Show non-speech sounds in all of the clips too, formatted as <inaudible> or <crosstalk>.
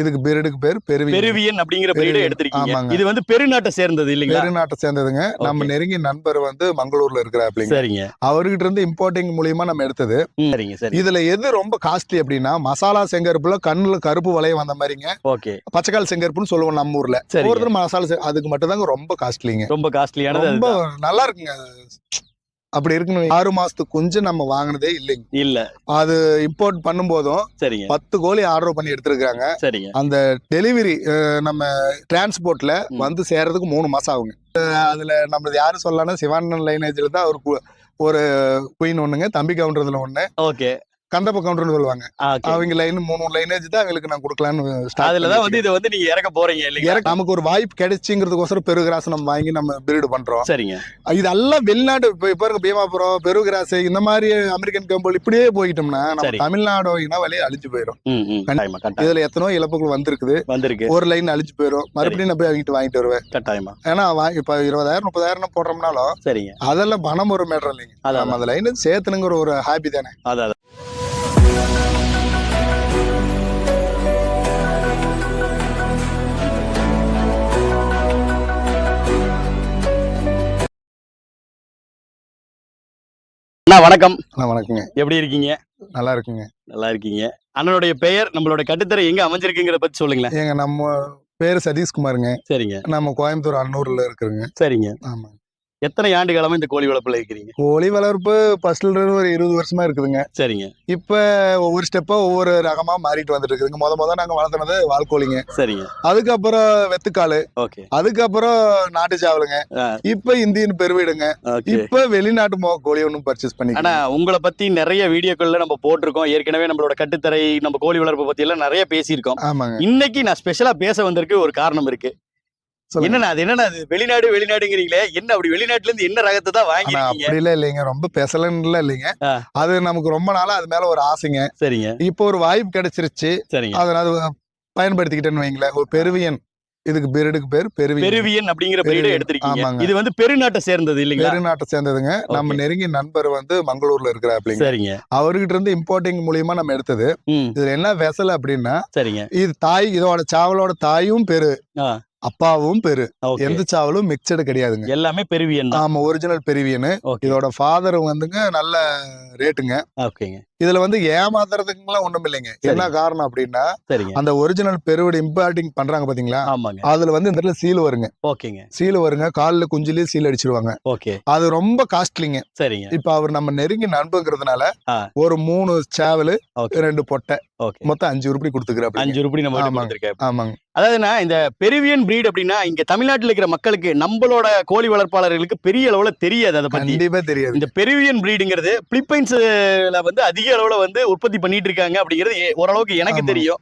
இதுக்கு பிரீடுக்கு பேர் பெருவி பெருவியன் அப்படிங்கிற பிரீடை. எடுத்திருக்கீங்க. இது வந்து பெருநாட்டை சேர்ந்தது இல்லைங்களா? பெருநாட்டை சேர்ந்ததுங்க. நம்ம நெருங்கிய நண்பர் வந்து மங்களூர்ல இருக்கிறாப்லிங்க. சரிங்க. அவர்கிட்ட இருந்து இம்போர்ட்டிங் மூலியமா நம்ம எடுத்தது. சரிங்க சரி இதுல எது ரொம்ப காஸ்ட்லி அப்படின்னா மசாலா செங்கருப்புல கண்ணுல கருப்பு வளையம் வந்த மாதிரிங்க. ஓகே. பச்சைக்கால் செங்கருப்புன்னு சொல்லுவோம் நம்ம ஊர்ல. ஒருத்தர் மசாலா அதுக்கு மட்டும் தாங்க ரொம்ப காஸ்ட்லிங்க ரொம்ப காஸ்ட்லியானது ரொம்ப. நல்லா இருக்குங்க. அப்படி இருக்குன்னு ஆறு மாசத்துக்கு குஞ்சு நம்ம வாங்கினதே இல்லைங்க. இல்ல. அது இம்போர்ட் பண்ணும்போதும் சரிங்க. பத்து கோழி ஆர்டர் பண்ணி எடுத்திருக்காங்க சரிங்க. அந்த டெலிவரி நம்ம டிரான்ஸ்போர்ட்ல. வந்து சேர்றதுக்கு மூணு மாசம் ஆகுங்க. அதுல நம்மளது யாரு சொல்லலாம்னா சிவானந்தன் லைனேஜ்ல தான் ஒரு ஒரு குயின் ஒண்ணுங்க தம்பி கவுண்டர்ல ஒண்ணு. ஓகே. கந்தப்ப கவுண்டர்னு சொல்லுவாங்க. அவங்க லைன் மூணு லைனேஜ் தான் அவங்களுக்கு நான் கொடுக்கலான்னு start அதுலதான் வந்து இதை வந்து நீங்க இறக்க போறீங்க இல்லைங்களா? இறக்க- நமக்கு ஒரு வாய்ப்பு கிடைச்சுங்கிறதுக்கோசரம் பெருகிராஸ் நம்ம வாங்கி நம்ம பிரீடு பண்றோம். சரிங்க. இதெல்லாம் வெளிநாடு இப்ப இப்ப இருக்க பீமாபுரம் பெருகிராஸ் இந்த மாதிரி அமெரிக்கன் கம்பெனி இப்படியே போயிட்டோம்னா நம்ம. தமிழ்நாடு இனவழி அழிஞ்சு போயிடும் இதுல எத்தனோ இழப்புகள் வந்திருக்குது. வந்திருக்கு. ஒரு லைன் அழிச்சு போயிடும் மறுபடியும் நான் போய் அவங்கிட்ட வாங்கிட்டு வருவேன். கட்டாயமா. ஏன்னா இப்ப இருபதாயிரம் முப்பதாயிரம் போடுறோம்னாலும் சரிங்க. அதெல்லாம் பணம் ஒரு மேட்டர் இல்லைங்க. நம்ம அந்த லைன் சேர்த்துனுங்கிற ஒரு ஹாப்பி தானே. அதான். அண்ணா வணக்கம். அண்ணா, வணக்கங்க. எப்படி இருக்கீங்க? நல்லா இருக்குங்க. நல்லா இருக்கீங்க. அண்ணனுடைய பெயர் நம்மளோட கட்டுத்தரை எங்க அமைஞ்சிருக்குங்கிறத பத்தி சொல்லுங்களேன். ஏங்க நம்ம பேரு சதீஷ்குமாருங்க. சரிங்க. நம்ம கோயம்புத்தூர் அன்னூர்ல இருக்கிறோங்க. சரிங்க. ஆமா எத்தனை ஆண்டு காலமா இந்த கோழி வளர்ப்புல இருக்கிறீங்க? கோழி வளர்ப்பு ஃபர்ஸ்ட்ல இருந்து ஒரு இருபது வருஷமா இருக்குதுங்க. சரிங்க. இப்ப ஒவ்வொரு ஸ்டெப்பா ஒவ்வொரு ரகமா மாறிட்டு வந்துட்டு இருக்குதுங்க. முத முத நாங்க வளர்த்துனது வால்கோழிங்க. சரிங்க. அதுக்கப்புறம் வெத்துக்காலு ஓகே. அதுக்கப்புறம் நாட்டு சாவலுங்க. இப்ப இந்தியன் பெருவீடுங்க. இப்ப வெளிநாட்டு மோ கோழி ஒன்றும் பர்ச்சேஸ் பண்ணி ஆனா உங்களை பத்தி நிறைய வீடியோக்கள்ல நம்ம போட்டிருக்கோம். ஏற்கனவே நம்மளோட கட்டுத்தரை நம்ம கோழி வளர்ப்பு பத்தி எல்லாம் நிறைய பேசியிருக்கோம். ஆமாங்க. இன்னைக்கு நான் ஸ்பெஷலா பேச வந்திருக்கு ஒரு காரணம் இருக்கு. என்னன்னா அது என்னன்னா வெளிநாடு வெளிநாடுங்கிறீங்களே? என்ன அப்படி வெளிநாட்டுல இருந்து என்ன ரகத்தை தான் ஆனா வாங்கிருக்கீங்க அப்படிலாம் இல்லைங்க. ரொம்ப பெசலன்ல இல்லைங்க. அது நமக்கு ரொம்ப நாளா அது மேல ஒரு ஆசைங்க. சரிங்க. இப்போ ஒரு வாய்ப்பு கிடைச்சிருச்சு. சரிங்க. அதை அது பயன்படுத்திக்கிட்டேன்னு வைங்களேன். ஒரு பெருவியன். இதுக்கு பிரீடுக்கு பேர் பெருவியன். பெருவியன் அப்படிங்கிற பெருவியன். எடுத்திருக்கீங்க. ஆமாங்க. இது வந்து பெருநாட்டை சேர்ந்தது இல்லைங்களா? பெருநாட்டை சேர்ந்ததுங்க. நம்ம. நெருங்கிய நண்பர் வந்து மங்களூர்ல இருக்கிறாப்லிங்க. சரிங்க. அவர்கிட்ட இருந்து இம்போர்ட்டிங் மூலியமா நம்ம எடுத்தது. இதுல என்ன வெசல் அப்படின்னா சரிங்க. இது தாய் இதோட சாவலோட தாயும் பெரு. அப்பாவும் பெரு. எந்த சாவலும் மிக்சடு கிடையாதுங்க. எல்லாமே பெருவியன் ஆமா ஒரிஜினல் பெருவியனு. இதோட ஃபாதர் வந்துங்க நல்ல ரேட்டுங்க ஓகேங்க. இதுல வந்து ஏமாத்துறதுக்குலாம் ஒண்ணும் இல்லைங்க. என்ன காரணம் அப்படின்னா அந்த ஒரிஜினல் பெருவடு இம்பார்ட்டிங் பண்றாங்க பாத்தீங்களா? அதுல வந்து இந்த சீல் வருங்க. ஓகேங்க. சீல் வருங்க கால்ல குஞ்சிலேயே சீல் அடிச்சிருவாங்க. ஓகே. அது ரொம்ப காஸ்ட்லிங்க சரிங்க. இப்ப அவர் நம்ம நெருங்கி நண்புங்கிறதுனால. ஒரு மூணு சேவலு ரெண்டு பொட்டை ஓகே. மொத்தம் அஞ்சு உருப்படி கொடுத்துக்கிறாப்ல அஞ்சு ரூபாய் நம்ம ஆமாங்க. அதாவதுண்ணா இந்த பெருவியன் பிரீட் அப்படின்னா இங்க தமிழ்நாட்டுல இருக்கிற மக்களுக்கு நம்மளோட கோழி வளர்ப்பாளர்களுக்கு பெரிய அளவுல தெரியாது அதை பத்தி. கண்டிப்பா தெரியாது. இந்த பெருவியன் பிரீடுங்கிறது பிலிப்பைன்ஸ்ல வந்து அதிக அளவுல வந்து உற்பத்தி பண்ணிட்டு இருக்காங்க அப்படிங்கிறது ஓரளவுக்கு எனக்கு. தெரியும்.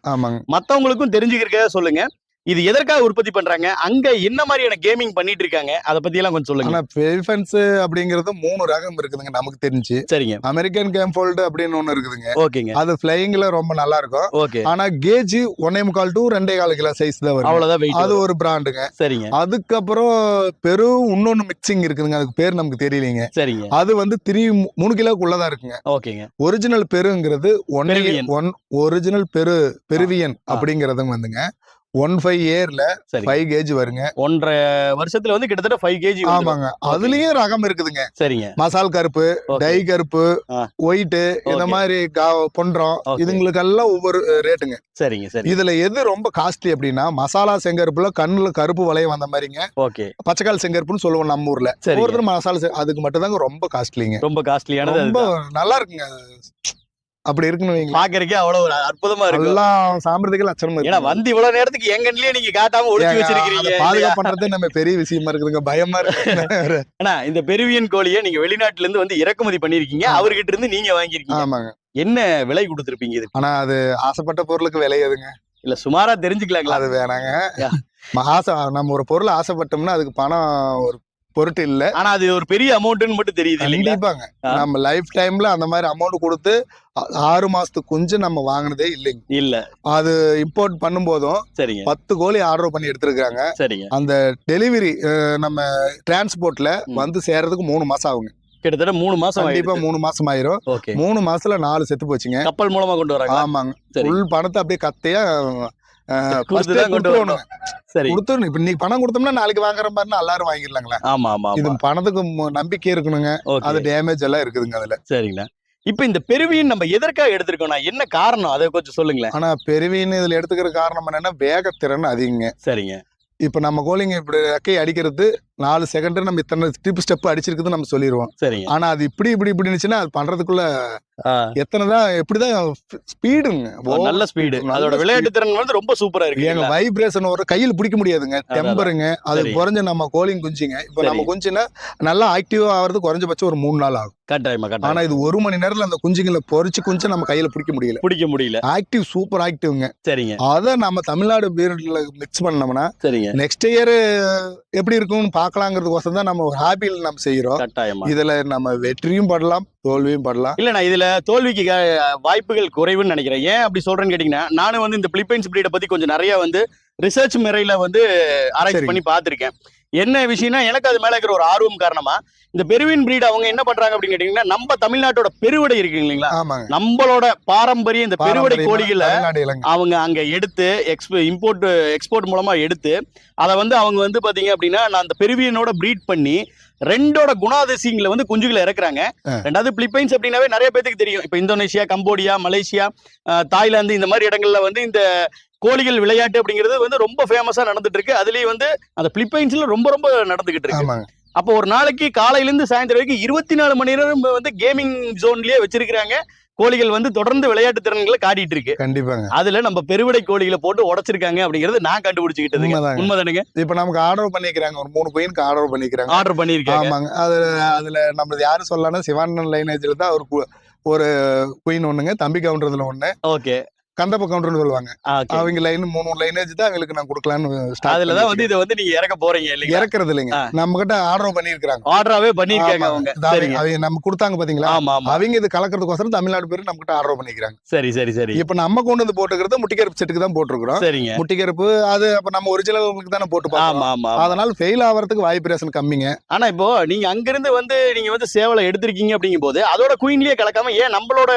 மத்தவங்களுக்கும் தெரிஞ்சுக்கிறக்க சொல்லுங்க. இது எதற்காக உற்பத்தி பண்றாங்க? அங்க என்ன மாதிரியான கேமிங் பண்ணிட்டு இருக்காங்க? அதை பத்தி எல்லாம் கொஞ்சம் சொல்லுங்க. பெலிஃபன்ஸ் அப்படிங்கிறது மூணு ரகம் இருக்குதுங்க நமக்கு தெரிஞ்சு. சரிங்க. அமெரிக்கன் கேம்ஃபோல்டு அப்படின்னு ஒண்ணு இருக்குதுங்க. ஓகேங்க. அது ஃபிளைங்ல ரொம்ப நல்லா இருக்கும் ஓகே. ஆனா கேஜ் ஒன்னே முக்கால் டு ரெண்டே கால் கிலோ சைஸ் தான் வரும் அவ்வளவுதான் அது ஒரு பிராண்டுங்க சரிங்க. அதுக்கப்புறம் பெரும் இன்னொன்னு மிக்சிங் இருக்குதுங்க. அதுக்கு பேர் நமக்கு தெரியலீங்க. சரிங்க. அது வந்து த்ரீ மூணு கிலோக்குள்ளதான் இருக்குங்க. ஓகேங்க. Original பெருங்கிறது one. One original Peru Peruvian அப்படிங்கறதுங்க வந்துங்க. ஒன் ஃபைவ் இயர்ல ஃபைவ் கேஜ் வருங்க. ஒன்றரை வருஷத்துல வந்து கிட்டத்தட்ட ஃபைவ் கேஜி ஆமாங்க. அதுலயும் ரகம் இருக்குதுங்க. சரிங்க. மசால் கருப்பு. டை கருப்பு ஆ. ஒயிட் இந்த. மாதிரி பொன்றம். இதுங்களுக்கெல்லாம் ஒவ்வொரு ரேட்டுங்க சரிங்க சரி இதுல எது ரொம்ப காஸ்ட்லி அப்படின்னா மசாலா செங்கருப்புல கண்ணுல கருப்பு வளையம் வந்த மாதிரிங்க. ஓகே பச்சைக்கால் செங்கருப்புன்னு சொல்லுவோம் நம்ம ஊர்ல. ஒவ்வொருத்தரும் மசாலா அதுக்கு மட்டும் தாங்க ரொம்ப காஸ்ட்லிங்க ரொம்ப காஸ்ட்லியானது ரொம்ப. நல்லா இருக்குங்க. அப்படி இருக்குன்னு வைங்களேன் பாக்குறதுக்கே அவ்வளவு ஒரு அற்புதமா இருக்கும். எல்லாம் சாம்பிரதிகள் லட்சணம் ஏன்னா இருக்கு வந்து இவ்வளவு நேரத்துக்கு எங்கன்லயே நீங்க காட்டாம ஏங்க, வச்சிருக்கீங்க பாதுகாப்பு பண்றது நம்ம பெரிய விஷயமா இருக்குதுங்க. பயமா இருக்கு ஆனா இந்த பெருவியன் கோழியை நீங்க வெளிநாட்டுல இருந்து வந்து இறக்குமதி பண்ணிருக்கீங்க. அவர்கிட்ட இருந்து நீங்க வாங்கிருக்கீங்க ஆமாங்க. என்ன விலை கொடுத்திருப்பீங்க இது ஆனா அது ஆசைப்பட்ட பொருளுக்கு விலை எதுங்க? இல்ல சுமாரா தெரிஞ்சுக்கலாங்களா? அது வேணாங்க. ஆசை நம்ம ஒரு பொருள் ஆசைப்பட்டோம்னா அதுக்கு பணம் ஒரு பொருட்டு இல்ல. ஆனா அது ஒரு பெரிய அமௌண்ட்னு மட்டும் தெரியுது கண்டிப்பாங்க. நம்ம லைஃப் டைம்ல அந்த மாதிரி அமௌண்ட் கொடுத்து ஆறு மாசத்துக்கு குஞ்சு நம்ம வாங்கினதே இல்லைங்க. இல்ல. அது இம்போர்ட் பண்ணும்போதும் சரிங்க. பத்து கோழி ஆர்டர் பண்ணி எடுத்திருக்காங்க சரிங்க. அந்த டெலிவரி நம்ம டிரான்ஸ்போர்ட்ல. வந்து சேர்றதுக்கு மூணு மாசம் ஆகுங்க. கிட்டத்தட்ட மூணு மாசம் கண்டிப்பா மூணு மாசம் ஆயிரும். மூணு மாசத்துல நாலு செத்து போச்சுங்க. கப்பல் மூலமா கொண்டு வராங்க ஆமாங்க. ஃபுல் பணத்தை அப்படியே கத்தையா. சரி கொடுத்துடணும் இப்ப இன்னைக்கு பணம் கொடுத்தோம்னா நாளைக்கு வாங்குற மாதிரி எல்லாரும் வாங்கிடலாங்களா? ஆமா ஆமா இது பணத்துக்கு நம்பிக்கை இருக்கணுங்க. அது டேமேஜ் எல்லாம் இருக்குதுங்க அதுல. சரிங்கண்ணா இப்ப இந்த பெருவியன் நம்ம எதற்காக எடுத்திருக்கோம்னா என்ன காரணம்? அதை கொஞ்சம் சொல்லுங்களேன். ஆனா பெருவீன் இதுல எடுத்துக்கிற காரணம் என்னன்னா வேகத்திறன் அதிகங்க. சரிங்க. இப்ப நம்ம கோழிங்க இப்படி ரெக்கை அடிக்கிறது நாலு செகண்ட் நம்ம இத்தனை ஸ்டிப் ஸ்டெப் அடிச்சிருக்குது நம்ம சொல்லிடுவோம் சரிங்க. ஆனா அது இப்படி இப்படி இப்படி இருந்துச்சுன்னா அது பண்றதுக்குள்ள எத்தனை தான் எப்படிதான் ஸ்பீடுங்க நல்ல ஸ்பீடு அதோட. விளையாட்டு திறன் வந்து ரொம்ப சூப்பரா இருக்கு எங்க? வைப்ரேஷன் ஒரு கையில் பிடிக்க முடியாதுங்க. டெம்பருங்க அது. குறைஞ்ச நம்ம கோழிங் குஞ்சிங்க. இப்ப. நம்ம குஞ்சுனா நல்லா ஆக்டிவா ஆகிறது குறைஞ்சபட்சம் ஒரு மூணு நாள் ஆகும். ஆனா இது ஒரு மணி நேரத்துல அந்த குஞ்சுங்களை பொறிச்சு குஞ்சு நம்ம கையில பிடிக்க முடியல. பிடிக்க முடியல. ஆக்டிவ் சூப்பர் ஆக்டிவ்ங்க சரிங்க. அதை நம்ம தமிழ்நாடு பீரியட்ல மிக்ஸ் பண்ணோம்னா சரிங்க. நெக்ஸ்ட் இயர் எப்படி இருக்கும்னு பார்க்கலாங்கிறதுக்கோசம் தான் நம்ம ஒரு ஹாபியில் நம்ம செய்யறோம் கட்டாயமா. இதுல நம்ம வெற்றியும் படலாம் தோல்வியும் படலாம். இல்ல நான் இதுல தோல்விக்கு வாய்ப்புகள் குறைவுன்னு நினைக்கிறேன். ஏன் அப்படி சொல்றேன்னு கேட்டீங்கன்னா நானும் வந்து இந்த பிலிப்பைன்ஸ் பிரீடை பத்தி கொஞ்சம் நிறைய வந்து ரிசர்ச் முறையில வந்து ஆராய்ச்சி. பண்ணி பார்த்திருக்கேன். என்ன விஷயம்னா எனக்கு அது மேல இருக்கிற ஒரு ஆர்வம் காரணமா இந்த பெருவின் பிரீட் அவங்க என்ன பண்றாங்க அப்படின்னு கேட்டீங்கன்னா நம்ம தமிழ்நாட்டோட பெருவிடை இருக்கு இல்லைங்களா? நம்மளோட பாரம்பரிய இந்த பெருவிடை கோழிகளை அவங்க அங்க எடுத்து எக்ஸ்போ இம்போர்ட் எக்ஸ்போர்ட் மூலமா எடுத்து அதை வந்து அவங்க வந்து பாத்தீங்க அப்படின்னா நான் அந்த பெருவியனோட ப்ரீட் பண்ணி ரெண்டோட குணாதிசயங்களை வந்து குஞ்சுகளை இறக்குறாங்க. ரெண்டாவது பிலிப்பைன்ஸ் அப்படின்னாவே நிறைய பேத்துக்கு தெரியும். இப்போ இந்தோனேஷியா கம்போடியா மலேசியா தாய்லாந்து இந்த மாதிரி இடங்கள்ல வந்து இந்த கோழிகள் விளையாட்டு அப்படிங்கிறது வந்து ரொம்ப ஃபேமஸா நடந்துட்டு இருக்கு. அதுலயும் வந்து அந்த பிலிப்பைன்ஸ்ல ரொம்ப ரொம்ப நடந்துகிட்டு இருக்கு. அப்போ ஒரு நாளைக்கு காலையில இருந்து சாயந்தரம் வரைக்கும் இருபத்தி நாலு மணி நேரம் வந்து கேமிங் ஜோன்லயே வச்சிருக்கிறாங்க. கோழிகள் வந்து தொடர்ந்து விளையாட்டு திறன்களை காட்டிட்டு இருக்கு. கண்டிப்பாங்க. அதுல நம்ம பெருவிடை கோழிகளை போட்டு உடைச்சிருக்காங்க அப்படிங்கறது நான் கண்டுபிடிச்சுக்கிட்டதுங்க. உண்மைதாங்க. உண்மைதானுங்க. இப்ப நமக்கு ஆர்டர் பண்ணிக்கிறாங்க. ஒரு மூணு குயினுக்கு ஆர்டர் பண்ணிக்கிறாங்க. ஆர்டர் பண்ணிருக்காங்க ஆமாங்க. அது அதுல நம்மளது யாரு சொல்லலாம் சிவானந்தன் லைனேஜ்ல தான் ஒரு ஒரு குயின் ஒண்ணுங்க தம்பி கவுண்டர்ல ஒண்ணு. ஓகே. கந்தப்ப கவுண்டர்னு சொல்லுவாங்க. அவங்க லைன் மூணு லைனேஜ் தான் அவங்களுக்கு நான் கொடுக்கலான்னு start அதுலதான் வந்து. இதை வந்து நீங்க இறக்க போறீங்க இல்லைங்க இறக்குறது இல்லைங்க. நம்ம கிட்ட ஆர்டர் பண்ணிருக்காங்க ஆர்டராவே பண்ணிருக்காங்க அவங்க. அவங்க நம்ம கொடுத்தாங்க பாத்தீங்களா? அவங்க இது கலக்கிறதுக்கோசரம் தமிழ்நாடு பேர் நம்ம கிட்ட ஆர்டர் பண்ணிக்கிறாங்க. சரி சரி சரி. இப்ப நம்ம கொண்டு வந்து போட்டுக்கிறது முட்டிக்கருப்பு செட்டுக்கு தான் போட்டிருக்கிறோம். சரிங்க. முட்டிக்கருப்பு அது அப்ப நம்ம ஒரிஜினலுக்கு தானே போட்டு ஆமா. அதனால ஃபெயில் ஆகிறதுக்கு வைப்ரேஷன் கம்மிங்க. ஆனா இப்போ நீங்க அங்கிருந்து வந்து நீங்க வந்து சேவலை எடுத்திருக்கீங்க அப்படிங்கும் போது அதோட குயின்லயே கலக்காம ஏன் நம்மளோட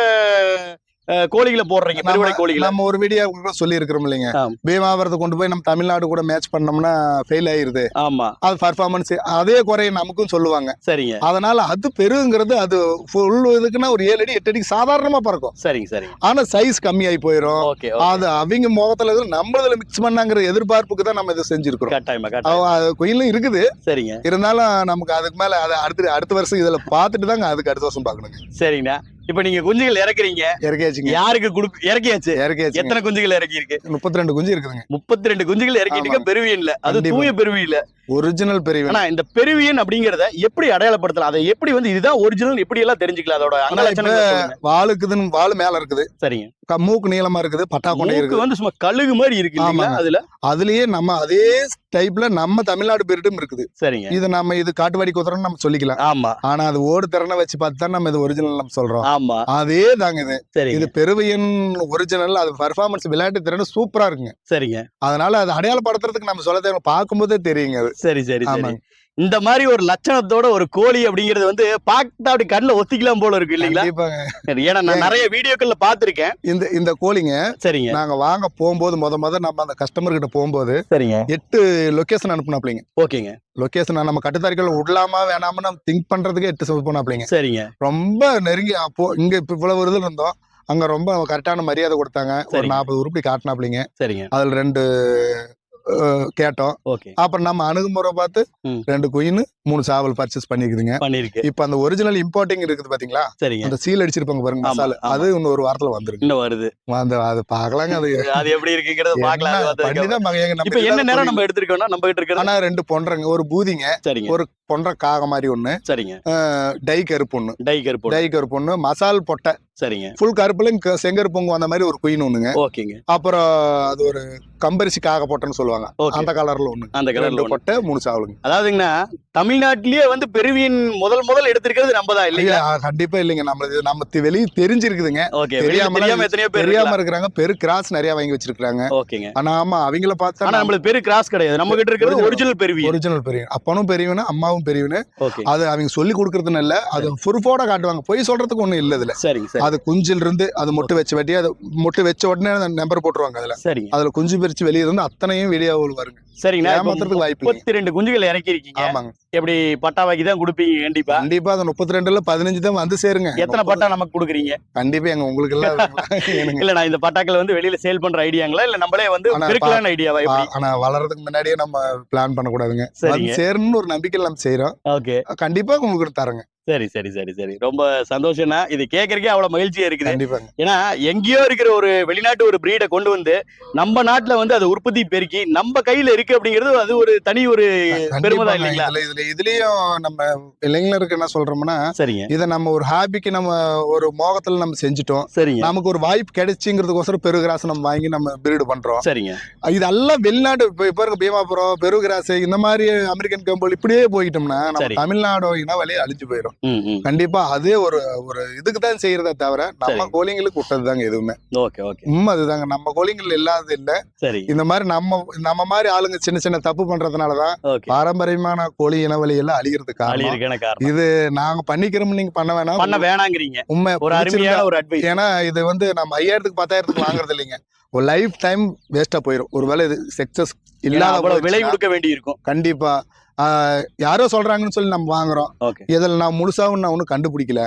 கோழிகளை போடுறீங்க பெருவிடை கோழிகளை நம்ம ஒரு வீடியோ சொல்லி இருக்கிறோம் இல்லைங்க. பீமாவரத்தை கொண்டு போய் நம்ம தமிழ்நாடு கூட மேட்ச் பண்ணோம்னா ஃபெயில் ஆயிருது. ஆமா. அது பர்ஃபார்மன்ஸ் அதே குறைய நமக்கும் சொல்லுவாங்க. சரிங்க. அதனால அது பெருங்கிறது அது ஃபுல் இதுக்குன்னா ஒரு ஏழு அடி எட்டு அடிக்கு சாதாரணமா பறக்கும். சரிங்க சரிங்க. ஆனா சைஸ் கம்மியாகி போயிடும் அது அவங்க முகத்துல நம்மளதுல மிக்ஸ் பண்ணாங்கிற எதிர்பார்ப்புக்கு தான் நம்ம இதை செஞ்சிருக்கிறோம். குயிலும் இருக்குது. சரிங்க. இருந்தாலும் நமக்கு அதுக்கு மேல அதை அடுத்து அடுத்த வருஷம் இதுல பார்த்துட்டு தாங்க அதுக்கு அடுத்த வருஷம் பார்க்கணுங்க. சரிங்கண்ணா. இப்போ நீங்க குஞ்சுகள் இறக்குறீங்க. இறக்கியாச்சுங்க. யாருக்கு குடுக்கு இறக்கியாச்சு? இறக்கியாச்சுங்க. எத்தனை குஞ்சுகள் இறக்கி இருக்கு முப்பத்தி ரெண்டு குஞ்சு இருக்குதுங்க. முப்பத்தி ரெண்டு குஞ்சுகள் இறக்கிட்டீங்க ஆமாங்க. பெருவியன்ல. அது. தூய பெருவியன்ல. ஒரிஜினல் பெரிய ஆனா இந்த பெருவியன் அப்படிங்கறத எப்படி அடையாளப்படுத்தலாம்? அதை எப்படி வந்து இதுதான் ஒரிஜினல் எப்படி எல்லாம் தெரிஞ்சுக்கலாம்? அதோட சொல்லுங்க. வாளுக்குதுன்னு வால் மேல இருக்குது. சரிங்க. மூக்கு நீளமா இருக்குது பட்டா கொண்டை மூக்கு இருக்குது. வந்து சும்மா கழுகு மாதிரி இருக்கு. அதுல? அதுலயே நம்ம அதே டைப்ல நம்ம தமிழ்நாடு பேரிட்டும் இருக்குது. சரிங்க. இது நம்ம இது காட்டுவாடி குதிரைன்னு நம்ம சொல்லிக்கலாம். ஆமா. ஆனா அது ஓடு திறனை வச்சு பார்த்து தான் நம்ம இது ஒரிஜினல் நம்ம சொல்றோம். ஆமா. அதே தாங்க இது. சரிங்க. இது பெருவையன் ஒரிஜினல் அது பர்ஃபார்மன்ஸ் விளையாட்டு திறன் சூப்பரா இருக்குங்க. சரிங்க. அதனால அது அடையாளப்படுத்துறதுக்கு நம்ம சொல்ல தேவை பார்க்கும்போதே தெரியுங்க அது. சரி சரி சரி. ஆமாங்க. இந்த மாதிரி ஒரு லட்சணத்தோட ஒரு கோழி அப்படிங்கிறது வந்து பார்த்தா அப்படி கண்ணுல ஒத்திக்கலாம் போல இருக்கு இல்லைங்களா? ஏன்னா நான் நிறைய வீடியோக்கள்ல பாத்திருக்கேன் இந்த இந்த கோழிங்க சரிங்க. நாங்க வாங்க போகும்போது முத முத நம்ம அந்த கஸ்டமர் கிட்ட போகும்போது சரிங்க. எட்டு லொகேஷன் அனுப்புனாப்லிங்க. ஓகேங்க. லொகேஷன் நம்ம கட்டுத்தாரிகள் விடலாமா வேணாமா நம்ம திங்க் பண்றதுக்கு எட்டு போனாப்லிங்க. சரிங்க. ரொம்ப நெருங்கி அப்போ இங்க இப்ப இவ்வளவு இதுல இருந்தோம். அங்க ரொம்ப கரெக்டான மரியாதை கொடுத்தாங்க. ஒரு. நாற்பது உருப்படி காட்டினாப்லிங்க. சரிங்க. அதுல ரெண்டு கேட்டோம் அப்புறம் நம்ம அணுகுமுறை பார்த்து. ரெண்டு குயின் மூணு சாவல் பர்ச்சேஸ் பண்ணிக்குதுங்க பண்ணிருக்கு. இப்ப அந்த ஒரிஜினல் இம்போர்ட்டிங் இருக்குது பாத்தீங்களா? சரிங்க. அந்த சீல் அடிச்சிருப்பாங்க பாருங்க மசாலா. அது இன்னும் ஒரு வாரத்துல வந்துருக்கு இன்னும் வருது. அந்த அது பாக்கலாங்க அது. அது எப்படி இருக்குங்கிறத அப்புறம். பண்ணிதான் மக- எங்க நம்ம இப்ப என்ன நேரம். நம்ம எடுத்திருக்கோம்னா நம்ம கிட்ட இருக்கிறது? ஆனா ரெண்டு பொன்றங்க ஒரு பூதிங்க சரிங்க. ஒரு பொன்ற காக மாதிரி ஒண்ணு. சரிங்க. டை கருப்பு ஒண்ணு. டை கருப்பு டை கருப்பு ஒண்ணு மசால் பொட்டை. சரிங்க. ஃபுல் கருப்புலையும் க- செங்கருப்புங்க அந்த மாதிரி ஒரு குயின் ஒண்ணுங்க. ஓகேங்க. அப்புறம் அது ஒரு கம்பரிசி காக பொட்டைன்னு சொல்லுவாங்க. அந்த கலர்ல ஒண்ணு. அந்த கலர்ல பொட்டை மூணு சாவலுங்க. அதாவதுங்கண்ணா தமிழ் வெளிநாட்டிலேயே வந்து பெருவியன் முதல் முதல் எடுத்திருக்கிறது நம்ம தான் இல்லையா கண்டிப்பா இல்லைங்க. நம்மளுக்கு நம்ம வெளிய தெரிஞ்சிருக்குதுங்க. வெளிய தெரியாம எத்தனையோ பேர் தெரியாம. இருக்கிறாங்க. பெரு கிராஸ் நிறைய வாங்கி வச்சிருக்காங்க ஓகேங்க. ஆனா ஆமா அவங்கள பார்த்தா ஆனா நம்மளுக்கு பெரு கிராஸ் கிடையாது. நம்ம கிட்ட இருக்கிறது ஒரிஜினல் பெருவியன் ஒரிஜினல் பெரியவன் அப்பனும் பெரியவனு அம்மாவும் பெரியவனு அது அவங்க சொல்லி கொடுக்கறதுன்னு இல்ல. அது ப்ரூஃபோட காட்டுவாங்க. பொய் சொல்றதுக்கு ஒண்ணும் இல்ல இதுல சரிங்க சரி. அது குஞ்சில் இருந்து அது முட்டை வச்ச வெட்டி அது முட்டை வச்ச உடனே நம்பர் போட்டுருவாங்க அதுல. சரிங்க. அதுல குஞ்சு பிரிச்சு வெளியே இருந்து அத்தனையும் வீடியோவில் வருங்க இப்ப ஏமாத்துறதுக்கு வாய்ப்பு இல்லைங்க. முப்பத்தி ரெண்டு குஞ்சுகள் இறக்கி இருக்கீங்க ஆமாங்க. எப்படி பட்டாவாக்கி தான் கொடுப்பீங்க கண்டிப்பா? கண்டிப்பா அது முப்பத்தி ரெண்டுல பதினஞ்சு தான் வந்து சேருங்க. எத்தனை பட்டா நமக்கு கொடுக்குறீங்க? கண்டிப்பா எங்க உங்களுக்கு எல்லாம். <laughs> இல்ல நான் இந்த பட்டாக்கள் வந்து வெளியில சேல் பண்ற ஐடியாங்களா இல்ல நம்மளே வந்து பெருக்கலான ஐடியாவா ஆனா வளர்றதுக்கு முன்னாடியே நம்ம பிளான் பண்ணக்கூடாதுங்க. சரிங்க. வந்து சேரணும்னு ஒரு நம்பிக்கையில் நம்ம செய்யறோம் ஓகே. கண்டிப்பா உங்களுக்கு தரங்க. சரி சரி சரி சரி. ரொம்ப சந்தோஷம்னா இது கேட்கறக்கே அவ்வளவு மகிழ்ச்சியா இருக்குது. ஏன்னா எங்கேயோ இருக்கிற ஒரு வெளிநாட்டு ஒரு பிரீடை கொண்டு வந்து நம்ம நாட்டுல வந்து அது உற்பத்தி பெருக்கி நம்ம கையில இருக்கு அப்படிங்கிறது அது ஒரு தனி ஒரு பெருமை. இல்லைங்களா? இதுல இதுல இதுலயும் நம்ம இளைஞருக்கு என்ன சொல்றோம்னா சரிங்க. இதை நம்ம ஒரு ஹாபிக்கு நம்ம ஒரு மோகத்துல நம்ம செஞ்சுட்டோம். சரிங்க. நமக்கு ஒரு வாய்ப்பு கிடைச்சுங்கிறதுக்கோசரம் பெருகிராஸ் நம்ம வாங்கி நம்ம பிரீடு பண்றோம். சரிங்க. இதெல்லாம் வெளிநாடு இப்ப இருக்க பீமாபுரம் பெருகிராஸ் இந்த மாதிரி அமெரிக்கன் கம்பெனி இப்படியே போயிட்டோம்னா நம்ம. தமிழ்நாடு இனவழியே அழிஞ்சு போயிடும் ம் ம். கண்டிப்பா அதே ஒரு ஒரு இதுக்கு தான் செய்யறதே தவிர நம்ம. கோழிங்களுக்கு விட்டதுதாங்க எதுவுமே. Okay okay. உண்மை அதுதாங்க. நம்ம கோழிங்கள் இல்லாதது இல்ல. இந்த மாதிரி நம்ம நம்ம மாதிரி ஆளுங்க சின்ன சின்ன தப்பு பண்றதுனாலதான் பாரம்பரியமான கோழி இனவழி எல்லாம் அழிகிறதுக்கு இது நாங்க பண்ணிக்கிறோம் நீங்க பண்ண வேணாம். பண்ண வேணாங்கிறீங்க. உண்மை ஒரு அருமையான ஒரு அட்வைஸ் ஏன்னா இது வந்து நம்ம ஐயாயிரத்துக்கு பத்தாயிரத்துக்கு வாங்குறது இல்லைங்க. ஒரு லைஃப் டைம் வேஸ்டா போயிடும் ஒருவேளை இது சக்சஸ் இல்லாத விலை கொடுக்க வேண்டி இருக்கும் கண்டிப்பா. யாரோ சொல்றாங்கன்னு சொல்லி நம்ம வாங்குறோம். இதில் நான் முழுசாவும் நான் ஒன்றும் கண்டுபிடிக்கல.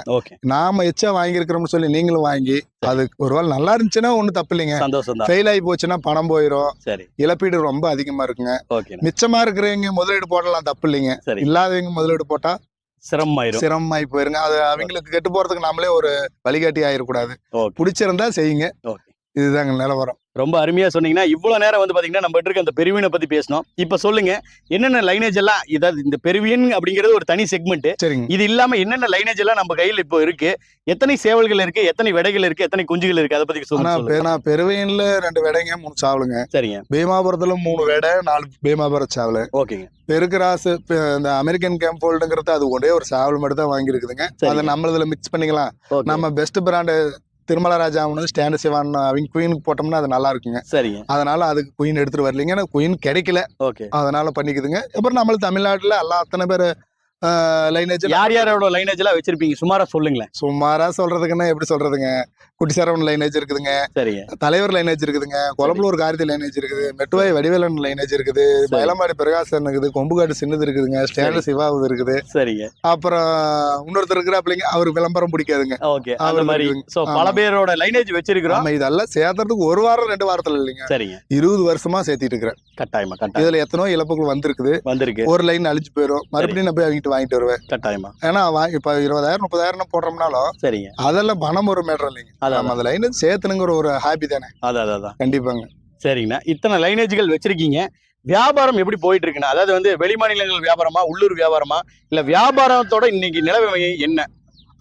நாம எச்சா வாங்கியிருக்கிறோம்னு சொல்லி நீங்களும் வாங்கி அது ஒருவேளை நல்லா இருந்துச்சுன்னா ஒன்றும் தப்பு இல்லைங்க. ஃபெயில் ஆகி போச்சுன்னா பணம் போயிடும் இழப்பீடு ரொம்ப அதிகமா இருக்குங்க. மிச்சமா இருக்கிறவங்க முதலீடு போடலாம் தப்பு இல்லைங்க. இல்லாதவங்க முதலீடு போட்டா சிரமமாயிரும். சிரமமாயி போயிருங்க. அது அவங்களுக்கு கெட்டு போறதுக்கு நாமளே ஒரு வழிகாட்டி ஆயிடக்கூடாது பிடிச்சிருந்தா செய்யுங்க. இதுதாங்க நிலவரம். ரொம்ப அருமையா சொன்னீங்கன்னா இவ்வளவு நேரம் வந்து பாத்தீங்கன்னா நம்ம இருக்க அந்த பெருவியனை பத்தி பேசணும் இப்ப சொல்லுங்க என்னென்ன லைனேஜ் எல்லாம் இதாவது இந்த பெருவியன் அப்படிங்கிறது ஒரு தனி செக்மெண்ட் சரிங்க. இது இல்லாம என்னென்ன லைனேஜ் எல்லாம் நம்ம கையில இப்போ இருக்கு? எத்தனை சேவல்கள் இருக்கு? எத்தனை விடைகள் இருக்கு? எத்தனை குஞ்சுகள் இருக்கு? அதை பத்தி சொல்லுங்க நான் பெருவையன்ல ரெண்டு விடைங்க மூணு சாவலுங்க. சரிங்க. பீமாபுரத்துல மூணு விடை நாலு பீமாபுரம் சாவல். ஓகேங்க. பெருக்கராசு இந்த அமெரிக்கன் கேம்போல்டுங்கிறது அது ஒரே ஒரு சாவல் மட்டும் தான் வாங்கியிருக்குதுங்க அதை நம்மளதுல மிக்ஸ் பண்ணிக்கலாம். நம்ம best brand Tirumala Raja stand Siwan அவங்க குயினுக்கு போட்டோம்னா அது நல்லா இருக்குங்க. சரிங்க. அதனால அதுக்கு குயின் எடுத்துட்டு வரலைங்க. ஏன்னா குயின் கிடைக்கல. ஓகே. அதனால பண்ணிக்குதுங்க. அப்புறம் நம்ம தமிழ்நாட்டுல எல்லா அத்தனை பேர் லைனேஜ் யார் யாரோட லைனேஜ் எல்லாம் வச்சிருப்பீங்க? சுமாரா சொல்லுங்களேன். சுமாரா சொல்றதுக்குன்னா எப்படி சொல்றதுங்க? குட்டி சரவணன் லைனேஜ் இருக்குதுங்க. சரிங்க. தலைவர் லைனேஜ் இருக்குதுங்க. குளம்பலூர் கார்த்தி லைனேஜ் இருக்குது. மெட்டுவாய் வடிவேலன் லைனேஜ் இருக்குது. சரி. மயிலமாடி பிரகாசன் இருக்குது. கொம்புகாடு சின்னது இருக்குதுங்க. ஸ்டாண்டு சிவாவுது இருக்குது. சரிங்க. அப்புறம் இன்னொருத்தர் இருக்கிறாப்பிள்ளைங்க அவருக்கு விளம்பரம் பிடிக்காதுங்க. ஓகே. அந்த அவரு மாதிரி பல. பேரோட லைனேஜ் வச்சிருக்கிறோம். நம்ம இதெல்லாம் சேர்த்துறதுக்கு ஒரு வாரம் ரெண்டு வாரத்துல இல்லைங்க. சரிங்க. இருபது வருஷமா சேர்த்திட்டு இருக்கிறேன். கட்டாயமா கட்டாயம். இதுல எத்தனோ இழப்புகள் வந்திருக்குது. வந்திருக்கு. ஒரு லைன் அழிஞ்சு போயிடும் மறுபடியும் நான் போய் அவங்கிட்டு வாங்கிட்டு வருவேன். கட்டாயமா? ஏன்னா இப்ப இருபதாயிரம் முப்பதாயிரம் போடுறோம்னாலும் சரிங்க. அதெல்லாம் பணம் ஒரு மேட்டர் இல்லைங்க. அதான் நம்ம அந்த லைன் சேர்த்துனுங்கிற ஒரு ஹாப்பி தானே. அதான் அதான், அதான். கண்டிப்பாங்க. சரிங்கண்ணா. இத்தனை லைனேஜ்கள் வச்சிருக்கீங்க. வியாபாரம் எப்படி போயிட்டு இருக்குண்ணா அதாவது வந்து வெளிமாநிலங்கள் வியாபாரமா உள்ளூர் வியாபாரமா? இல்ல வியாபாரத்தோட இன்னைக்கு நிலவை என்ன?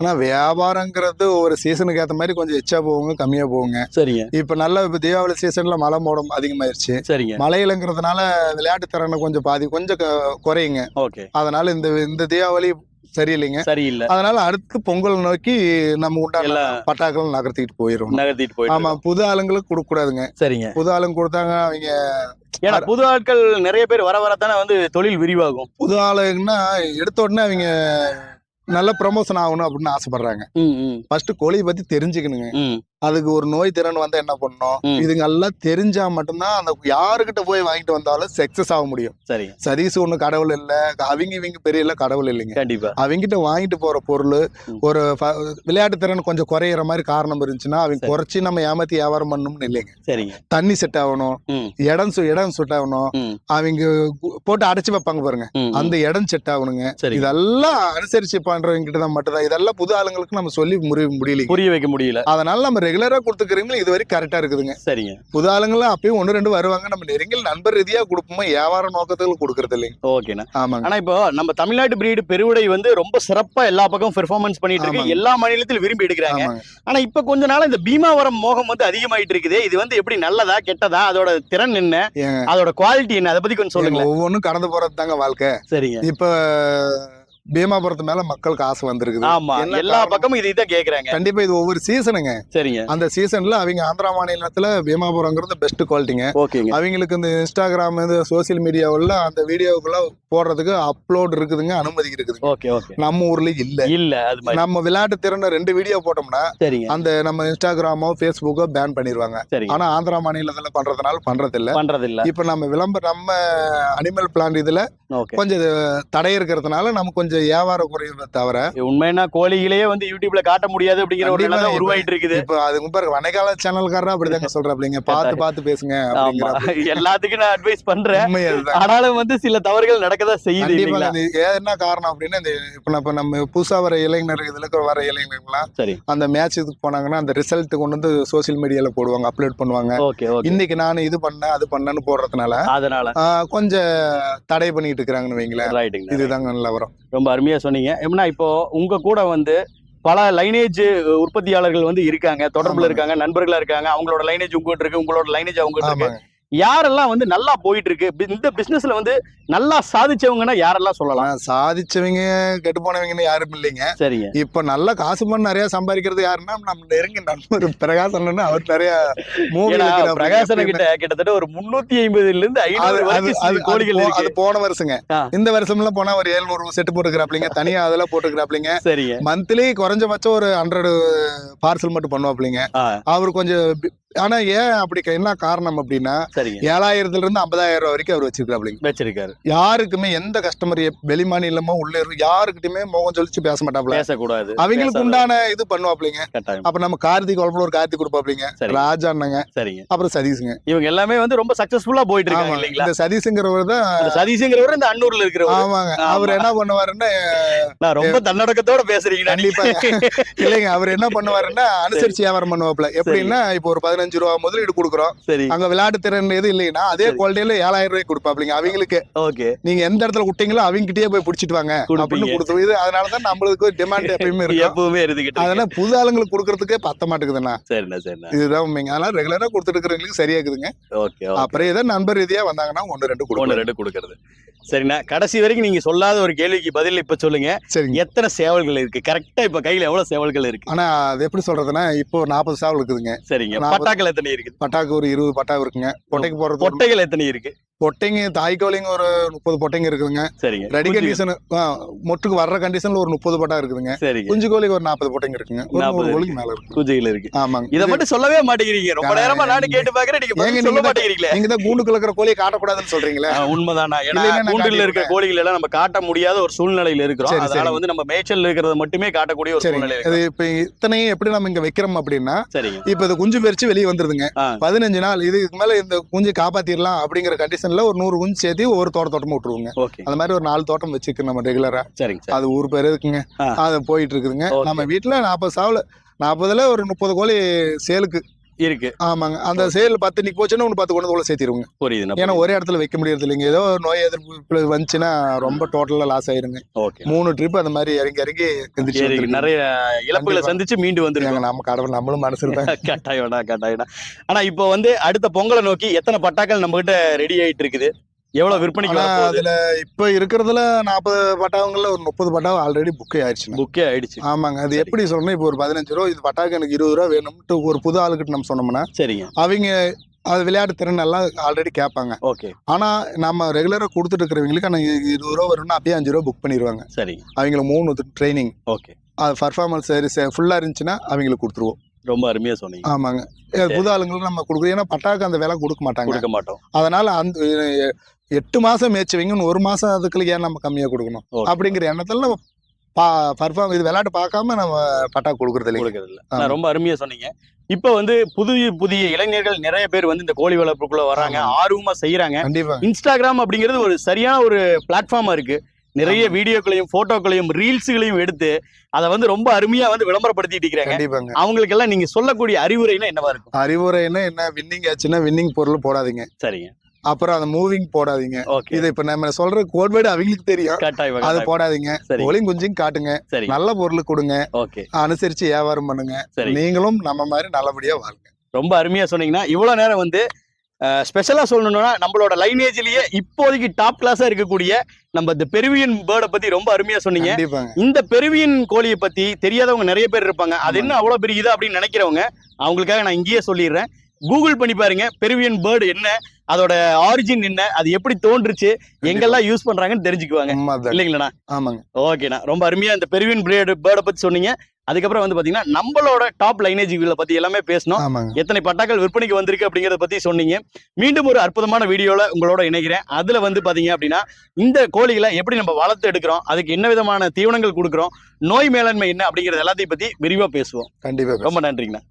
ஆனா வியாபாரங்கிறது ஒரு சீசனுக்கு ஏத்த மாதிரி கொஞ்சம் எச்சா போகுங்க கம்மியா போகுங்க. சரிங்க. இப்ப நல்ல இப்ப தீபாவளி சீசன்ல மழை மோடம் அதிகமாயிருச்சு. சரிங்க. மழையிலங்கிறதுனால விளையாட்டு திறனை கொஞ்சம் பாதி கொஞ்சம் குறையுங்க. ஓகே. அதனால இந்த இந்த தீபாவளி சரியில்லைங்க. சரியில்லை. அதனால அடுத்து பொங்கல் நோக்கி நம்ம உண்டான பட்டாக்கள் நகர்த்திட்டு போயிரும் நகர்த்திட்டு போயிட்டு ஆமா புது ஆளுங்களுக்கு கொடுக்க கூடாதுங்க. சரிங்க. புது ஆளுங்க கொடுத்தாங்க அவங்க ஏன்னா புது ஆட்கள் நிறைய பேர் வர வரத்தானே வந்து தொழில் விரிவாகும். புது ஆளுங்கன்னா எடுத்த உடனே அவங்க நல்ல ப்ரமோஷன் ஆகணும் அப்படின்னு ஆசைப்படுறாங்க. ஃபர்ஸ்ட் கோழியை பத்தி தெரிஞ்சுக்கணுங்க. அதுக்கு ஒரு நோய் திறன் வந்தா என்ன பண்ணணும்? ம். இதுங்க எல்லாம் தெரிஞ்சா மட்டும்தான் அந்த யாருக்கிட்ட போய் வாங்கிட்டு வந்தாலும் சக்சஸ் ஆக முடியும். சரிங்க. சதீஸ் ஒண்ணு கடவுள் இல்ல. அவங்க இவங்க பெரிய இல்ல கடவுள் இல்லைங்க. கண்டிப்பா. அவங்கிட்ட வாங்கிட்டு போற பொருள். ஒரு விளையாட்டு திறன் கொஞ்சம் குறையிற மாதிரி காரணம் இருந்துச்சுன்னா அவங்க சரி. குறைச்சி நம்ம ஏமாத்தி வியாபாரம் பண்ணணும்னு இல்லைங்க. சரிங்க. தண்ணி செட் ஆகணும். இடம் சு- இடம் செட் ஆகணும். அவங்க போட்டு அடைச்சு வைப்பாங்க பாருங்க. அந்த இடம் செட் ஆகணுங்க. சரி. இதெல்லாம் அனுசரிச்சு பண்றவங்க கிட்ட தான் மட்டும்தான். இதெல்லாம் புது ஆளுங்களுக்கு நம்ம சொல்லி முடி முடியலைங்க. புரிய வைக்க முடியல. அதனால நம்ம ரெகுலரா கொடுத்துக்கிறீங்களோ இது வரைக்கும் கரெக்டா இருக்குதுங்க. சரிங்க. புது ஆளுங்களாம் அப்பயும் ஒன்று ரெண்டு வருவாங்க. நம்ம நெருங்கில் நண்பர் ரீதியா கொடுப்போமா வியாபார நோக்கத்துக்கு கொடுக்கறது இல்லைங்க. ஓகேண்ணா. ஆமாங்க. ஆனா இப்போ நம்ம தமிழ்நாட்டு பிரீடு பெருவுடை வந்து ரொம்ப சிறப்பா எல்லா பக்கம் பெர்ஃபார்மன்ஸ் பண்ணிட்டு இருக்கு. எல்லா மாநிலத்திலும் விரும்பி எடுக்கிறாங்க. ஆமாங்க. ஆனா இப்ப கொஞ்ச நாளா இந்த பீமாவரம் மோகம் வந்து அதிகமாயிட்டு இருக்குது. இது வந்து எப்படி நல்லதா கெட்டதா அதோட திறன் என்ன அதோட குவாலிட்டி என்ன அதை பத்தி கொஞ்சம் சொல்லுங்க ஒவ்வொன்றும் கடந்து போறது தாங்க வாழ்க்கை. சரிங்க. இப்ப பீமாபுரத்து மேல மக்களுக்கு ஆசை வந்திருக்குது. ஆமா எல்லா? பக்கமும் இதை கேக்குறாங்க. கண்டிப்பா இது ஒவ்வொரு சீசனுங்க சரிங்க. அந்த சீசன்ல அவங்க ஆந்திரா மாநிலத்துல பீமாபுரங்கிறது பெஸ்ட் குவாலிட்டிங்க ஓகேங்க. அவங்களுக்கு இந்த இன்ஸ்டாகிராம் இந்த சோசியல் மீடியாவுல அந்த வீடியோக்குள்ள போடுறதுக்கு அப்லோட் இருக்குதுங்க அனுமதி இருக்குதுங்க. Okay okay. நம்ம ஊர்ல இல்ல. இல்ல நம்ம விளையாட்டு திறன ரெண்டு வீடியோ போட்டோம்னா சரிங்க. அந்த நம்ம இன்ஸ்டாகிராமோ ஃபேஸ்புக்கோ பேன் பண்ணிடுவாங்க சரிங்க. ஆனா ஆந்திரா மாநிலத்துல பண்றதுனால பண்றது இல்ல பண்றது இல்ல இப்ப நம்ம விளம்பரம் நம்ம அனிமல் பிளான்ட் இதுல கொஞ்சம் தடை இருக்கிறதுனால நமக்கு கொஞ்சம் வியாபார குறைவை தவிர உண்மைன்னா கோழிகளையே வந்து யூடியூப்ல காட்ட முடியாது அப்படிங்கிற ஒரு நிலை இப்ப- உருவாயிட்டு இருக்குது. இப்ப அதுக்கு பாருங்க வனைகால சேனல்காரர் அப்படிதாங்க <laughs> சொல்றாப்லிங்க. பார்த்து பார்த்து பேசுங்க எல்லாத்துக்கும் நான் அட்வைஸ் பண்றேன். ஆனாலும் வந்து சில தவறுகள் நடக்கதான் செய்யுது என்ன காரணம் அப்படின்னா இந்த இப்ப நம்ம நம்ம புதுசா வர இளைஞர் இதுல வர இளைஞர்கள்லாம் சரி. அந்த மேட்ச் இதுக்கு போனாங்கன்னா அந்த ரிசல்ட் கொண்டு வந்து சோசியல் மீடியால போடுவாங்க அப்லோட் பண்ணுவாங்க. இன்னைக்கு நான் இது பண்ணேன் அது பண்ணேன்னு போடுறதுனால அதனால. கொஞ்சம் தடை பண்ணிட்டு இருக்கிறாங்கன்னு வைங்களேன். இதுதாங்க நிலவரம் ரொம்ப அருமையா சொன்னீங்க. எப்படின்னா இப்போ உங்க கூட வந்து பல லைனேஜ் உற்பத்தியாளர்கள் வந்து இருக்காங்க தொடர்புல. இருக்காங்க நண்பர்களா இருக்காங்க. அவங்களோட லைனேஜ் உங்ககிட்ட இருக்கு உங்களோட லைனேஜ் அவங்க இருக்கு. யாரெல்லாம் வந்து நல்லா போயிட்டு இருக்கு இந்த பிசினஸ்ல வந்து நல்லா சாதிச்சவங்கன்னா யாரெல்லாம் சொல்லலாம்? சாதிச்சவங்க கெட்டு போனவங்கன்னு யாரும் இல்லைங்க. சரிங்க. இப்ப நல்ல காசு பண்ண நிறைய சம்பாதிக்கிறது யாருன்னா நம்ம நெருங்கி நண்பர் பிரகாசன் அவர் நிறைய பிரகாசன கிட்ட கிட்டத்தட்ட ஒரு முன்னூத்தி ஐம்பதுல இருந்து ஐநூறு அது கோழிகள் அது போன வருஷங்க. இந்த வருஷம்லாம் போனா ஒரு ஏழ்நூறு செட்டு போட்டுக்கிறாப்லிங்க தனியா அதெல்லாம் போட்டுக்கிறாப்லிங்க சரிங்க. மந்த்லி குறைஞ்சபட்சம் ஒரு ஹண்ட்ரட் பார்சல் மட்டும் பண்ணுவாப்லிங்க. அவர் கொஞ்சம் ஆனா ஏன் அப்படி என்ன காரணம் அப்படின்னா ஏழாயிரத்துல இருந்து ஐம்பதாயிரம் ரூபாய் வரைக்கும் அவர் வச்சிருக்காப்லிங்க வச்சிருக்காரு. யாருக்குமே எந்த கஸ்டமர் வெளி மாநிலமோ உள்ள யாருக்கிட்டயுமே முகம் சொல்லிச்சு பேச மாட்டாப்ல பேசக்கூடாது. அவங்களுக்கு உண்டான இது பண்ணுவாப்லிங்க அப்ப நம்ம கார்த்திக் குழம்புல ஒரு கார்த்திக் கொடுப்பாப்லிங்க. ராஜா அண்ணங்க சரிங்க. அப்புறம் சதீஷுங்க. இவங்க எல்லாமே வந்து ரொம்ப சக்சஸ்ஃபுல்லா போயிட்டு இருக்காங்க இல்லைங்களா? இந்த சதீஷுங்கிறவர் தான் சதீஷங்கிறவர் இந்த அன்னூர்ல இருக்கிறவர். ஆமாங்க. ஆமா. அவர் என்ன பண்ணுவாருன்னா நான் ரொம்ப தன்னடக்கத்தோட பேசுறீங்க கண்டிப்பா இல்லைங்க அவர் என்ன பண்ணுவாருன்னா அனுசரிச்சு வியாபாரம் பண்ணுவாப்ல எப்படின்னா இப்போ ஒரு பதினஞ்சு ரூபா முதலீடு கொடுக்குறோம். சரி. அங்க விளையாட்டு திறன் எதுவும் இல்லைன்னா அதே. குவாலிட்டியில ஏழாயிரம் ரூபாய் கொடுப்பாப்லிங்க அவங்களுக்கு ஓகே. நீங்க எந்த இடத்துல விட்டீங்களோ அவங்க கிட்டயே போய் பிடிச்சிட்டு வாங்க. அப்படின்னு கொடுத்து இது அதனாலதான் நம்மளுக்கு டிமாண்ட் எப்பயுமே இருக்கும் எப்பவுமே இருந்துகிட்டு அதனால புது ஆளுங்களுக்கு கொடுக்கறதுக்கே பத்த மாட்டேங்குதுண்ணா. சரிண்ணா சரிண்ணா. இதுதான் உண்மைங்க. அதனால ரெகுலரா கொடுத்துட்டு இருக்கிறவங்களுக்கு சரியா இருக்குதுங்க ஓகே. அப்புறம் ஏதோ நண்பர் ரீதியா வந்தாங்கன்னா ஒன்னு ரெண்டு ஒன்னு ரெண்டு கொடுக்கறது. சரிண்ணா. கடைசி வரைக்கும் நீங்க சொல்லாத ஒரு கேள்விக்கு பதில் இப்ப சொல்லுங்க. சரிங்க. எத்தனை சேவல்கள் இருக்கு? கரெக்டா இப்ப கையில எவ்வளவு சேவல்கள் இருக்கு? ஆனா அது எப்படி சொல்றதுன்னா இப்போ நாற்பது சாவல் இருக்குதுங்க. சரிங்க. பட்டாக்கள் எத்தனை இருக்கு? பட்டாக்கு ஒரு இருபது பட்டா இருக்குங்க. பொட்டைக்கு போறது ஒரு- பொட்டைகள் எத்தனை இருக்கு? பொட்டைங்க தாய்க்கோழிங்க ஒரு முப்பது பொட்டைங்க இருக்குதுங்க. சரிங்க. ரெடி கண்டிஷன் மொட்டுக்கு வர்ற கண்டிஷன்ல ஒரு முப்பது பட்டா இருக்குதுங்க. சரிங்க. குஞ்சு கோழிக்கு ஒரு நாற்பது பொட்டைங்க இருக்குங்க. நாற்பது நூறு கோழிக்கு மேல இருக்கு. குஞ்சுகள் இருக்கு. ஆமாங்க. இத மட்டும் சொல்லவே மாட்டேங்கிறீங்க. ரொம்ப நேரமா நானும் கேட்டு பாக்குறேன் நீங்க சொல்ல மாட்டேங்கிறீங்களே. நீங்க தான் கூண்டுக்குள்ள இருக்கிற கோழியை காட்டக்கூடாதுன்னு சொல்றீங்களே? உண்மைதானா? ஏன்னா கூண்டில் இருக்க காட்டிடுவேன். கோழிகள் எல்லாம் நம்ம காட்ட முடியாத ஒரு சூழ்நிலையில இருக்கிறோம். சரி, அதனால சரி. வந்து நம்ம மேய்ச்சல் இருக்கிறத மட்டுமே காட்டக்கூடிய ஒரு சூழ்நிலை இருக்கு இப்ப இத்தனையும் எப்படி நம்ம இங்க வைக்கிறோம் அப்படின்னா சரிங்க. இப்ப இது குஞ்சு பறிச்சு வெளியே வந்துருதுங்க. பதினஞ்சு நாள் இதுக்கு மேல இந்த குஞ்சு காப்பாத்திடலாம் அப்படிங்கிற கண்டிஷன்ல ஒரு நூறு குஞ்சு சேர்த்து ஒரு தோட்ட தோட்டமா விட்டுருவோங்க அந்த மாதிரி ஒரு நாலு தோட்டம் வச்சுக்க நம்ம ரெகுலரா சரிங்க சார். அது ஊர் பேர் இருக்குங்க. அது போயிட்டு இருக்குதுங்க. நம்ம வீட்டுல நாற்பது சாவல நாற்பதுல ஒரு முப்பது கோழி சேலுக்கு. இருக்கு. ஆமாங்க. அந்த சேல் பத்து இன்னைக்கு போச்சுன்னா ஒன்று பத்து கொண்டு கோழி சேர்த்திருவோங்க. புரியுதுண்ணா ஏன்னா ஒரே இடத்துல வைக்க முடியறது இல்லைங்க. ஏதோ நோய் எதிர்ப்பு வந்துச்சுன்னா ரொம்ப டோட்டலா லாஸ் ஆயிருங்க. ஓகே. மூணு ட்ரிப் அந்த மாதிரி இறங்கி இறங்கி எந்திரிச்சு. நிறைய இழப்புகளை. சந்திச்சு மீண்டு வந்துருக்காங்க நம்ம கடவுள் நம்மளும் மனசு இருப்பேன் <laughs> கட்டாயம்டா கட்டாயம்டா ஆனா இப்போ வந்து அடுத்த பொங்கலை நோக்கி எத்தனை பட்டாக்கள் நம்ம கிட்ட ரெடி ஆயிட்டு இருக்குது? எவ்வளவு விற்பனைக்கு அதுல இப்ப இருக்கிறதுல நாற்பது பட்டாவங்கள்ல ஒரு முப்பது பட்டாவை ஆல்ரெடி புக் ஆயிடுச்சுங்க புக்கே ஆயிடுச்சு. ஆமாங்க. அது சரி. எப்படி சொல்லணும்? இப்போ ஒரு பதினஞ்சு ரூபா இது பட்டாக்கு எனக்கு இருபது ரூபா வேணும்ட்டு ஒரு புது ஆளுக்கிட்ட நம்ம சொன்னோம்னா சரிங்க. அவங்க அது விளையாட்டு திறன் எல்லாம் ஆல்ரெடி கேட்பாங்க. ஓகே. ஆனா நம்ம ரெகுலரா கொடுத்துட்டு இருக்கிறவங்களுக்கு ஆனா இ- இருபது ரூபா வரும்னா அப்பயே அஞ்சு ரூபா புக் பண்ணிடுவாங்க சரிங்க அவங்களுக்கு மூணு ட்ரைனிங் ஓகே. அது பர்ஃபார்மன்ஸ் சரி ஃபுல்லா இருந்துச்சுன்னா அவங்களுக்கு கொடுத்துருவோம். ரொம்ப அருமையா சொன்னீங்க. ஆமாங்க. புது ஆளுங்களுக்கு நம்ம கொடுக்குறோம். ஏன்னா பட்டாக்கு அந்த விலை கொடுக்க மாட்டாங்க. கொடுக்க மாட்டோம். அதனால அந்த எட்டு மாசம் மேய்ச்சவங்க ஒரு மாசம் அதுக்குள்ள ஏன் நம்ம கம்மியா கொடுக்கணும். அப்படிங்கிற எண்ணத்துல நம்ம பர்ஃபார்ம் இது விளையாட்டு பார்க்காம நம்ம பட்டா கொடுக்கறது கொடுக்கறது இல்ல. நான் ரொம்ப அருமையா சொன்னீங்க. இப்போ வந்து புதிய புதிய இளைஞர்கள் நிறைய பேர் வந்து இந்த கோழி வளர்ப்புக்குள்ள வராங்க ஆமா. ஆர்வமா செய்யறாங்க கண்டிப்பா. இன்ஸ்டாகிராம் அப்படிங்கிறது ஒரு சரியான ஒரு பிளாட்ஃபார்மா இருக்கு. நிறைய வீடியோக்களையும் போட்டோக்களையும் ரீல்ஸுகளையும் எடுத்து அதை வந்து ரொம்ப அருமையா வந்து விளம்பரப்படுத்திட்டு இருக்கிறாங்க. அவங்களுக்கு எல்லாம் நீங்க சொல்லக்கூடிய அறிவுரைனா என்னவா இருக்கும்? அறிவுரைன்னா என்ன? வின்னிங் ஆச்சுன்னா வின்னிங் பொருள் போடாதீங்க. சரிங்க. அப்புறம் அந்த மூவிங் போடாதீங்க. இது இப்ப நம்ம சொல்ற கோட் வேர்டு அவங்களுக்கு தெரியும். அது. போடாதீங்க. கோழிங் குஞ்சும் காட்டுங்க. சரி. நல்ல பொருள் கொடுங்க. அனுசரிச்சு வியாபாரம் பண்ணுங்க. சரி. நீங்களும் நம்ம மாதிரி நல்லபடியா வாழுங்க ரொம்ப அருமையா சொன்னீங்கன்னா இவ்வளவு நேரம் வந்து ஸ்பெஷலா சொல்லணும்னா நம்மளோட லைனேஜ்லயே இப்போதைக்கு டாப் கிளாஸா இருக்கக்கூடிய நம்ம இந்த பெருவியன் பேர்டை பத்தி ரொம்ப அருமையா சொன்னீங்க. இந்த பெருவியன் கோழியை பத்தி தெரியாதவங்க நிறைய பேர் இருப்பாங்க. அது என்ன அவ்வளவு பெரிய இதா அப்படின்னு நினைக்கிறவங்க அவங்களுக்காக நான் இங்கேயே சொல்லிடுறேன். கூகுள் பண்ணி பாருங்க. பெருவியன் பேர்டு என்ன அதோட ஆரிஜின் என்ன அது எப்படி தோன்றுச்சு எங்கெல்லாம் யூஸ் பண்றாங்கன்னு தெரிஞ்சுக்குவாங்க. இல்லைங்களா ஆமாங்க. ஓகேண்ணா ரொம்ப அருமையா இந்த பெருவியன் பிரேடு பேர்டை பத்தி சொன்னீங்க. அதுக்கப்புறம் வந்து பாத்தீங்கன்னா நம்மளோட டாப் லைனேஜ்களை பத்தி எல்லாமே பேசணும். எத்தனை பட்டாக்கள் விற்பனைக்கு வந்திருக்கு அப்படிங்கறத பத்தி சொன்னீங்க. மீண்டும் ஒரு அற்புதமான வீடியோல உங்களோட இணைகிறேன். அதுல வந்து பாத்தீங்க அப்படின்னா இந்த கோழிகளை எப்படி நம்ம வளர்த்து எடுக்கிறோம் அதுக்கு என்ன விதமான தீவனங்கள் கொடுக்குறோம் நோய் மேலாண்மை என்ன அப்படிங்கறது எல்லாத்தையும் பத்தி விரிவா பேசுவோம். கண்டிப்பா ரொம்ப நன்றிங்கண்ணா.